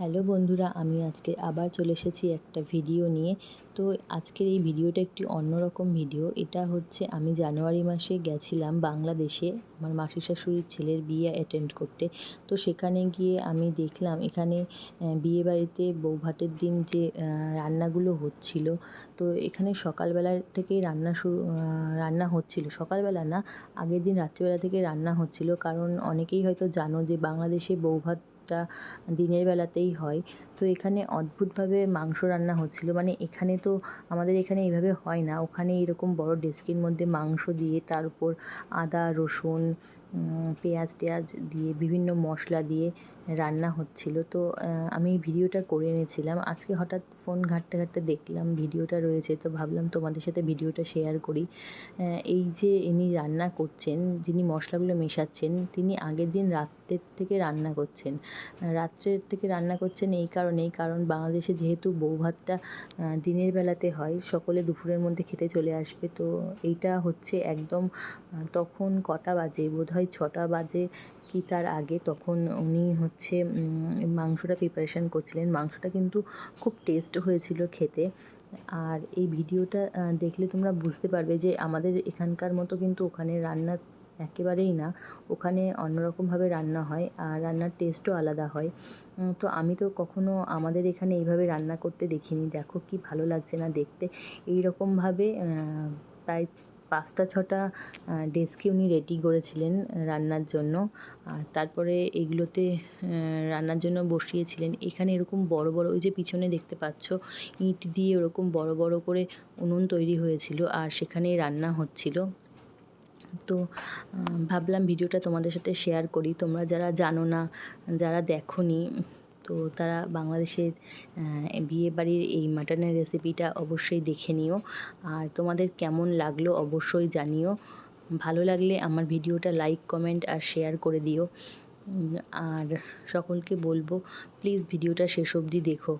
Hello বন্ধুরা, আমি আজকে আবার চলে এসেছি একটা ভিডিও নিয়ে। তো আজকের এই ভিডিওটা একটি অন্যরকম ভিডিও। এটা হচ্ছে আমি জানুয়ারি মাসে গেছিলাম বাংলাদেশে। আমার মাসি শাশুড়ির ছেলের বিয়ে অ্যাটেন্ড করতে। তো সেখানে গিয়ে আমি দেখলাম, এখানে বিয়ে বাড়িতে বৌভাতের দিন যে রান্নাগুলো হচ্ছিল, তো এখানে সকালবেলার থেকেই রান্না শুরু রান্না হচ্ছিল। সকালবেলা না, আগের দিন রাত্রিবেলা থেকে রান্না হচ্ছিল। কারণ অনেকেই হয়তো জানো যে, বাংলাদেশে বৌভাত টা দিনের বেলাতেই হয়। তো এখানে অদ্ভুতভাবে মাংস রান্না হচ্ছিল। মানে এখানে তো আমাদের এখানে এইভাবে হয় না। ওখানে এরকম বড় ডেস্কের মধ্যে মাংস দিয়ে তার উপর আদা, রসুন পেঁয়াজ টেয়াজ দিয়ে, বিভিন্ন মশলা দিয়ে রান্না হচ্ছিল। তো আমি ভিডিওটা করে এনেছিলাম। আজকে হঠাৎ ফোন ঘাঁটতে ঘাঁটতে দেখলাম ভিডিওটা রয়েছে। তো ভাবলাম তোমাদের সাথে ভিডিওটা শেয়ার করি। এই যে ইনি রান্না করছেন, যিনি মশলাগুলো মেশাচ্ছেন, তিনি আগের দিন রাত্রের থেকে রান্না করছেন। রাত্রের থেকে রান্না করছেন এই কারণেই কারণ বাংলাদেশে যেহেতু বৌভাতটা দিনের বেলাতে হয়, সকলে দুপুরের মধ্যে খেতে চলে আসবে। তো এইটা হচ্ছে একদম তখন কটা বাজে? বোধহয় ছটা বাজে কি তার আগে তখন উনি হচ্ছে মাংসটা প্রিপারেশান করছিলেন। মাংসটা কিন্তু খুব টেস্ট হয়েছিল খেতে। আর এই ভিডিওটা দেখলে তোমরা বুঝতে পারবে যে আমাদের এখানকার মতো কিন্তু ওখানে রান্নার একেবারেই না। ওখানে অন্যরকমভাবে রান্না হয় আর রান্নার টেস্টও আলাদা হয়। তো আমি তো কখনো আমাদের এখানে এইভাবে রান্না করতে দেখিনি। দেখো কি ভালো লাগছে না দেখতে। এই রকমভাবে প্রায় পাঁচটা, ছটা ডেস্কে উনি রেডি করেছিলেন রান্নার জন্য। আর তারপরে এগুলোতে রান্নার জন্য বসিয়েছিলেন। এখানে এরকম বড় বড়, ওই যে পিছনে দেখতে পাচ্ছ, ইট দিয়ে ওরকম বড় বড় করে উনুন তৈরি হয়েছিল আর সেখানে রান্না হচ্ছিল। তো ভাবলাম ভিডিওটা তোমাদের সাথে শেয়ার করি। তোমরা যারা জানো না, যারা দেখো তো তারা বাংলাদেশের বিয়ে বাড়ির এই মাটনের রেসিপিটা অবশ্যই দেখে নিও। আর তোমাদের কেমন লাগল অবশ্যই জানিও। ভালো লাগলে আমার ভিডিওটা লাইক কমেন্ট আর শেয়ার করে দিও। আর সকলকে বলব প্লিজ ভিডিওটা শেষ অবধি দেখো।